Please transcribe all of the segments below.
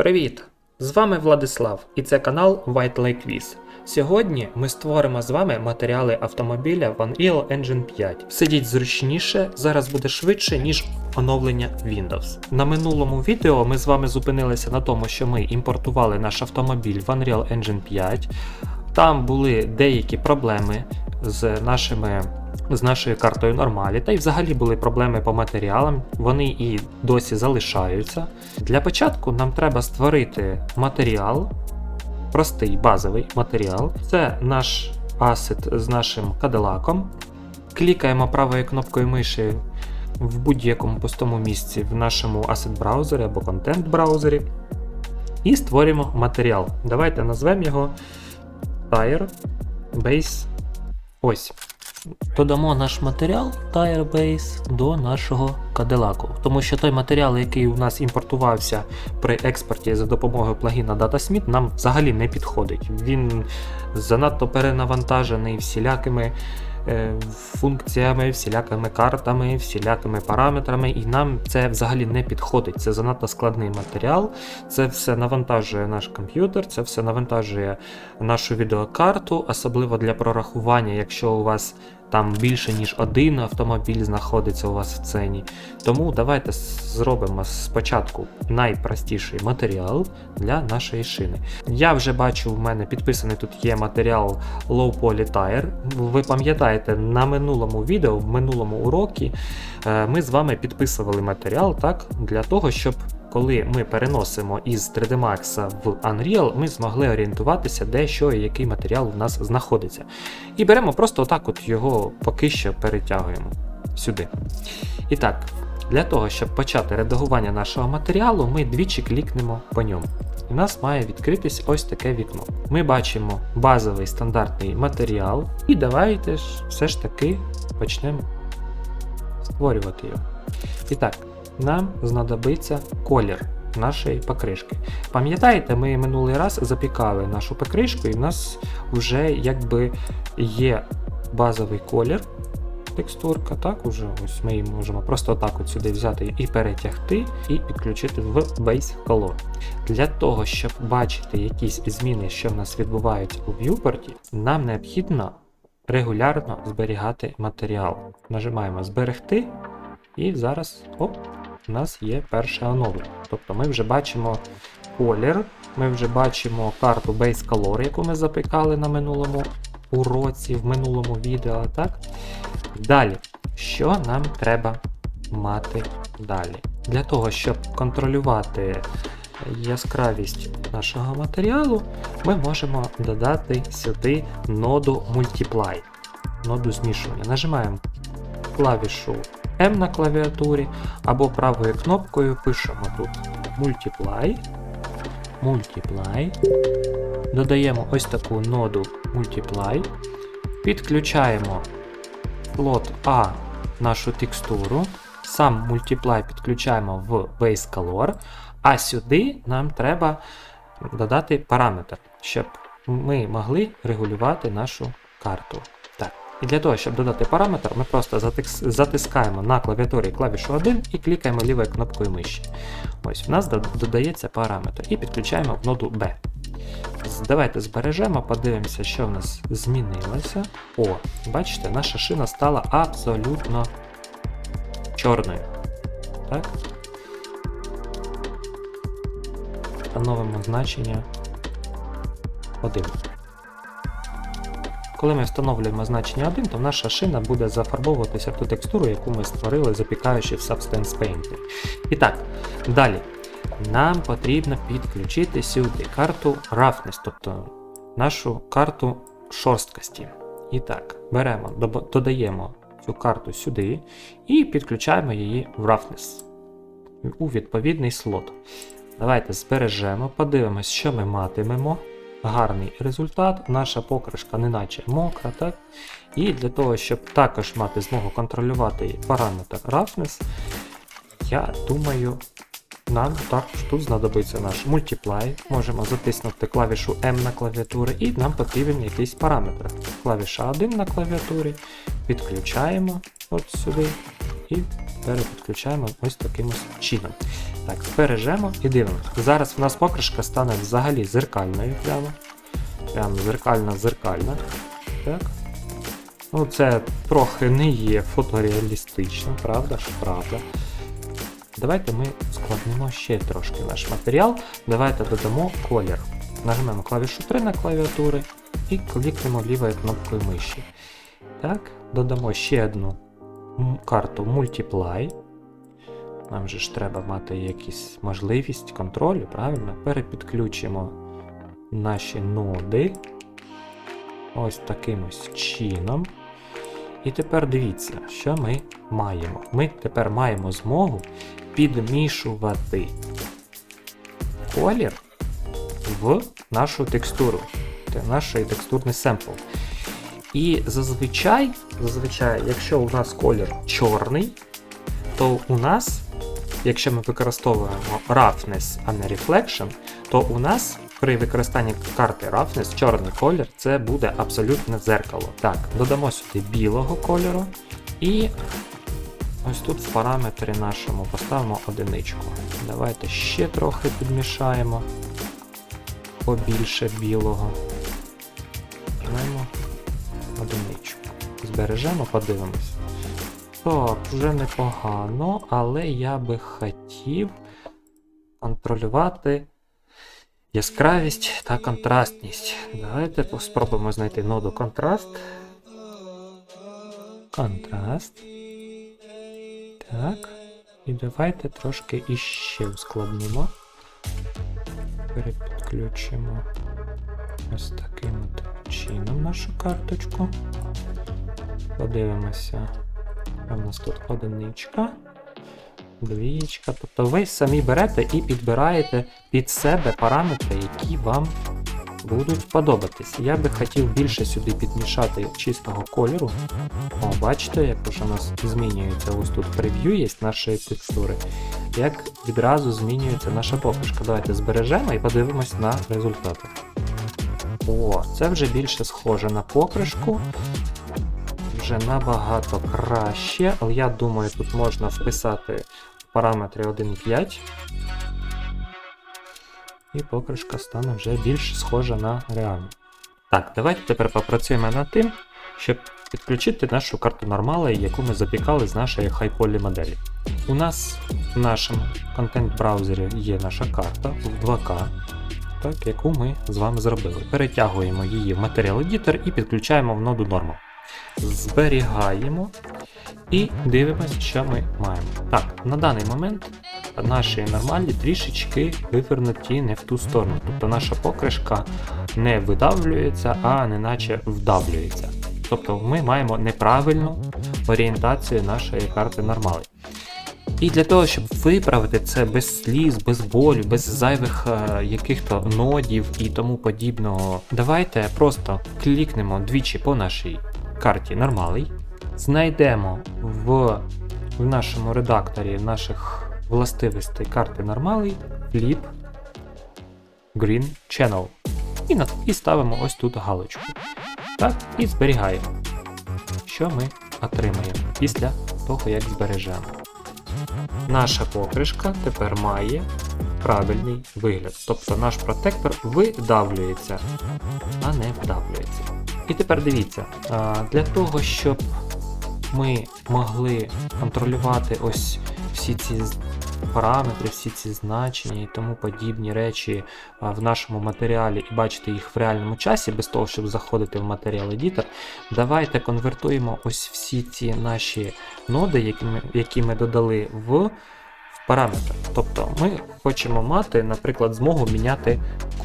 Привіт! З вами Владислав і це канал White Lake Quiz. Сьогодні ми створимо з вами матеріали автомобіля Unreal Engine 5. Сидіть зручніше, зараз буде швидше, ніж оновлення Windows. На минулому відео ми з вами зупинилися на тому, що ми імпортували наш автомобіль в Unreal Engine 5. Там були деякі проблеми з нашими. З нашою картою нормалі, та й взагалі були проблеми по матеріалам, вони і досі залишаються. Для початку нам треба створити матеріал, простий базовий матеріал. Це наш асет з нашим кадилаком. Клікаємо правою кнопкою миші в будь-якому пустому місці в нашому асет браузері або контент браузері. І створюємо матеріал. Давайте назвемо його Tire Base. Ось. Додамо наш матеріал Tirebase до нашого каделаку, Тому що той матеріал, який у нас імпортувався при експорті за допомогою плагіна DataSmith, нам взагалі не підходить. Він занадто перенавантажений всілякими функціями, всілякими картами, всілякими параметрами, і нам це взагалі не підходить. Це занадто складний матеріал. Це все навантажує наш комп'ютер, це все навантажує нашу відеокарту, особливо для прорахування, якщо у вас там більше ніж один автомобіль знаходиться у вас в цені. Тому давайте зробимо спочатку найпростіший матеріал для нашої шини. Я вже бачу, в мене підписаний тут є матеріал Low Poly Tire. Ви пам'ятаєте, на минулому відео, в минулому уроці е, ми з вами підписували матеріал так, для того, щоб коли ми переносимо із 3D Max в Unreal, ми змогли орієнтуватися, де що і який матеріал у нас знаходиться. І беремо просто отак от його поки що перетягуємо сюди. І так, для того, щоб почати редагування нашого матеріалу, ми двічі клікнемо по ньому. І в нас має відкритись ось таке вікно. Ми бачимо базовий стандартний матеріал, і давайте ж все ж таки почнемо створювати його. І так, нам знадобиться колір нашої покришки. Пам'ятаєте, ми минулий раз запікали нашу покришку, і в нас вже якби є базовий колір. Текстурка, так, уже ось ми її можемо просто так от сюди взяти і перетягти, і підключити в Base Color. Для того, щоб бачити якісь зміни, що в нас відбуваються у viewport, нам необхідно регулярно зберігати матеріал. Нажимаємо Зберегти, і зараз оп, у нас є перше оновлення. Тобто ми вже бачимо колір, ми вже бачимо карту Base Color, яку ми запікали на минулому уроці, в минулому відео. так? Далі, що нам треба мати далі? Для того, щоб контролювати яскравість нашого матеріалу, ми можемо додати сюди ноду Multiply, ноду змішування. Нажимаємо клавішу M на клавіатурі, або правою кнопкою пишемо тут Multiply. Multiply. Додаємо ось таку ноду Multiply. Підключаємо слот A нашу текстуру. Сам Multiply підключаємо в Base Color, а сюди нам треба додати параметр, щоб ми могли регулювати нашу карту. І для того, щоб додати параметр, ми просто затискаємо на клавіатурі клавішу 1 і клікаємо лівою кнопкою миші. Ось в нас додається параметр і підключаємо в ноду B. Давайте збережемо, подивимося, що в нас змінилося. О, бачите, наша шина стала абсолютно чорною. Так? Встановимо значення 1. Коли ми встановлюємо значення 1, то наша шина буде зафарбовуватися в ту текстуру, яку ми створили, запікаючи в Substance Paint. І так, далі. Нам потрібно підключити сюди карту Roughness, тобто нашу карту шорсткості. І так, беремо, додаємо цю карту сюди і підключаємо її в Roughness у відповідний слот. Давайте збережемо, подивимось, що ми матимемо гарний результат. Наша покришка неначе мокра. так? І для того, щоб також мати змогу контролювати параметр roughness, я думаю, нам також тут знадобиться наш Multiply. Можемо затиснути клавішу M на клавіатурі, і нам потрібен якийсь параметр. Клавіша 1 на клавіатурі, підключаємо от сюди і перепідключаємо ось таким чином. Так, збережемо і дивимося. Зараз в нас покришка стане взагалі зеркальною прямо. Прямо зеркальна-зеркальна. Так. Ну, це трохи не є фотореалістично, правда ж, правда. Давайте ми складнемо ще трошки наш матеріал. Давайте додамо колір. Нажмемо клавішу 3 на клавіатури і клікнемо лівою кнопкою миші. Так, додамо ще одну карту Multiply. Нам же ж треба мати якісь можливість контролю, правильно? Перепідключимо наші ноди. Ось таким ось чином. І тепер дивіться, що ми маємо. Ми тепер маємо змогу підмішувати колір в нашу текстуру. Це наш текстурний семпл. І зазвичай, зазвичай, якщо у нас колір чорний, то у нас, якщо ми використовуємо roughness, а не reflection, то у нас при використанні карти roughness чорний колір це буде абсолютне дзеркало. Так, додамо сюди білого кольору і ось тут в параметрі нашому поставимо одиничку. Давайте ще трохи підмішаємо побільше білого. Збережемо, подивимось. Так, вже непогано, але я би хотів контролювати яскравість та контрастність. Давайте спробуємо знайти ноду контраст. Контраст. Так. І давайте трошки іще ускладнимо. Перепідключимо ось таким от чином нашу карточку. Подивимося. В нас тут одиничка, двієчка. Тобто ви самі берете і підбираєте під себе параметри, які вам будуть подобатись. Я би хотів більше сюди підмішати чистого кольору. О, бачите, як уже у нас змінюється ось тут прев'ю є нашої текстури. Як відразу змінюється наша покришка. Давайте збережемо і подивимось на результати. О, це вже більше схоже на покришку. Вже набагато краще, але я думаю, тут можна вписати параметри 1.5. І покришка стане вже більш схожа на реальну. Так, давайте тепер попрацюємо над тим, щоб підключити нашу карту нормали, яку ми запікали з нашої хайполі моделі. У нас в нашому контент-браузері є наша карта в 2К, так, яку ми з вами зробили. Перетягуємо її в Material Editor і підключаємо в ноду Normal. Зберігаємо і дивимося, що ми маємо. Так, на даний момент наші нормальні трішечки вивернуті не в ту сторону. Тобто наша покришка не видавлюється, а неначе вдавлюється. Тобто ми маємо неправильну орієнтацію нашої карти нормали. І для того, щоб виправити це без сліз, без болю, без зайвих е, яких-то нодів і тому подібного, давайте просто клікнемо двічі по нашій карті нормалий, знайдемо в, в нашому редакторі наших властивостей карти нормалий Flip Green Channel. І, на- і ставимо ось тут галочку. Так, і зберігаємо. Що ми отримаємо після того, як збережемо. Наша покришка тепер має правильний вигляд. Тобто наш протектор видавлюється, а не вдавлюється. І тепер дивіться, для того, щоб ми могли контролювати ось всі ці параметри, всі ці значення і тому подібні речі в нашому матеріалі і бачити їх в реальному часі, без того, щоб заходити в матеріал Editor, давайте конвертуємо ось всі ці наші ноди, які ми, які ми додали в, параметр. Тобто ми хочемо мати, наприклад, змогу міняти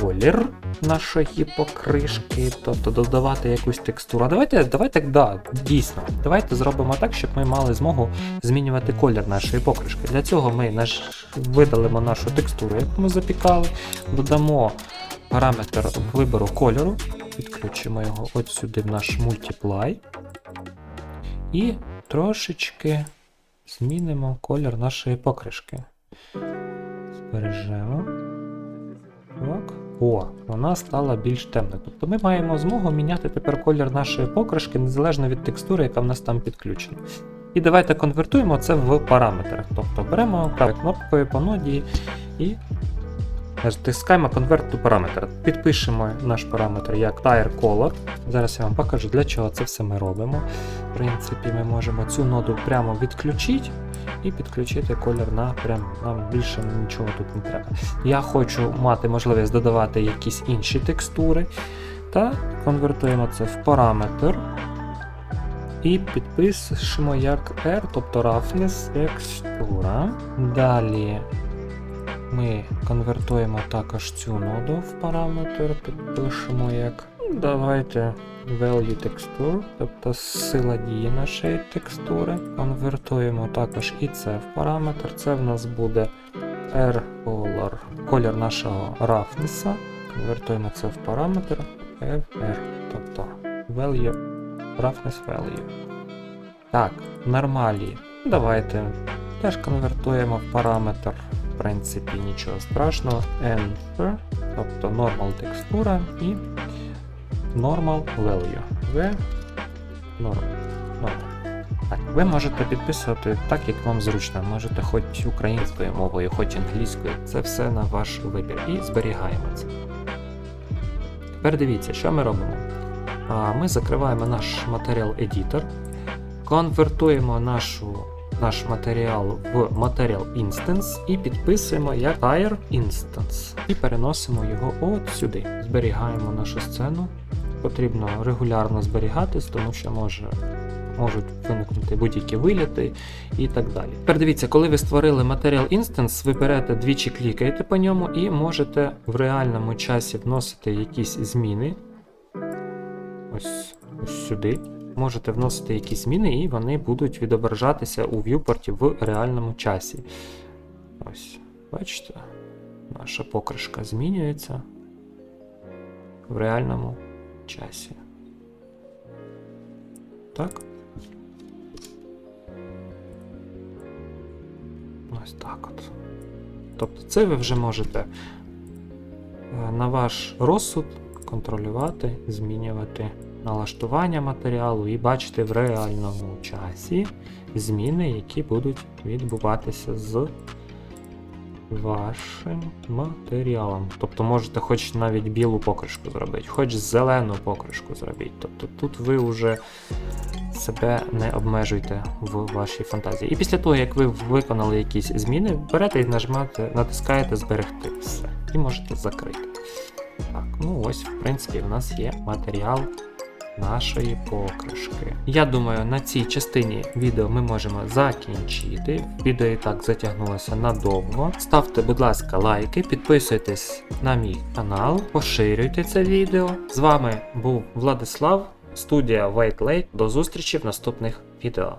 колір нашої покришки, тобто додавати якусь текстуру. Давайте, давайте, да, дійсно, давайте зробимо так, щоб ми мали змогу змінювати колір нашої покришки. Для цього ми наш, видалимо нашу текстуру, яку ми запікали, додамо параметр вибору кольору, підключимо його от сюди в наш Multiply. І трошечки змінимо колір нашої покришки. Збережемо. Так. О, вона стала більш темною. Тобто ми маємо змогу міняти тепер колір нашої покришки незалежно від текстури, яка в нас там підключена. І давайте конвертуємо це в параметри. Тобто беремо правою кнопкою по ноді і натискаємо Convert to parameter. Підпишемо наш параметр як tire color. Зараз я вам покажу, для чого це все ми робимо. В принципі, ми можемо цю ноду прямо відключити і підключити колір на прям нам більше нічого тут не треба. Я хочу мати можливість додавати якісь інші текстури. Та конвертуємо це в параметр. І підпишемо як R, тобто roughness текстура. Далі ми конвертуємо також цю ноду в параметр, підпишемо як. ну, Давайте value texture, тобто сила дії нашої текстури. Конвертуємо також і це в параметр. Це в нас буде R color, колір нашого roughness. Конвертуємо це в параметр FR, тобто value, roughness value. Так, нормалі. Давайте теж конвертуємо в параметр. В принципі, нічого страшного. Enter, тобто normal текстура і normal value. V normal. Так, ви можете підписувати так, як вам зручно. Можете хоч українською мовою, хоч англійською. Це все на ваш вибір. І зберігаємо це. Тепер дивіться, що ми робимо. Ми закриваємо наш матеріал Editor, конвертуємо нашу, наш матеріал в матеріал Instance і підписуємо як Tire Instance. І переносимо його от сюди. Зберігаємо нашу сцену. Потрібно регулярно зберігатись, тому що може. Можуть виникнути будь-які виліти і так далі. Тепер дивіться, коли ви створили Material Instance, ви берете двічі клікаєте по ньому і можете в реальному часі вносити якісь зміни. Ось, ось сюди. Можете вносити якісь зміни, і вони будуть відображатися у в'юпорті в реальному часі. Ось, бачите, наша покришка змінюється в реальному часі. Так. Ось так от. Тобто це ви вже можете е, на ваш розсуд контролювати, змінювати налаштування матеріалу і бачити в реальному часі зміни, які будуть відбуватися з вашим матеріалом. Тобто можете хоч навіть білу покришку зробити, хоч зелену покришку зробити. Тобто тут ви вже себе не обмежуйте в вашій фантазії. І після того, як ви виконали якісь зміни, берете і нажимаєте, натискаєте зберегти все. І можете закрити. Так, ну ось, в принципі, в нас є матеріал нашої покришки. Я думаю, на цій частині відео ми можемо закінчити. Відео і так затягнулося надовго. Ставте, будь ласка, лайки, підписуйтесь на мій канал, поширюйте це відео. З вами був Владислав, студія White Lake. До зустрічі в наступних відео.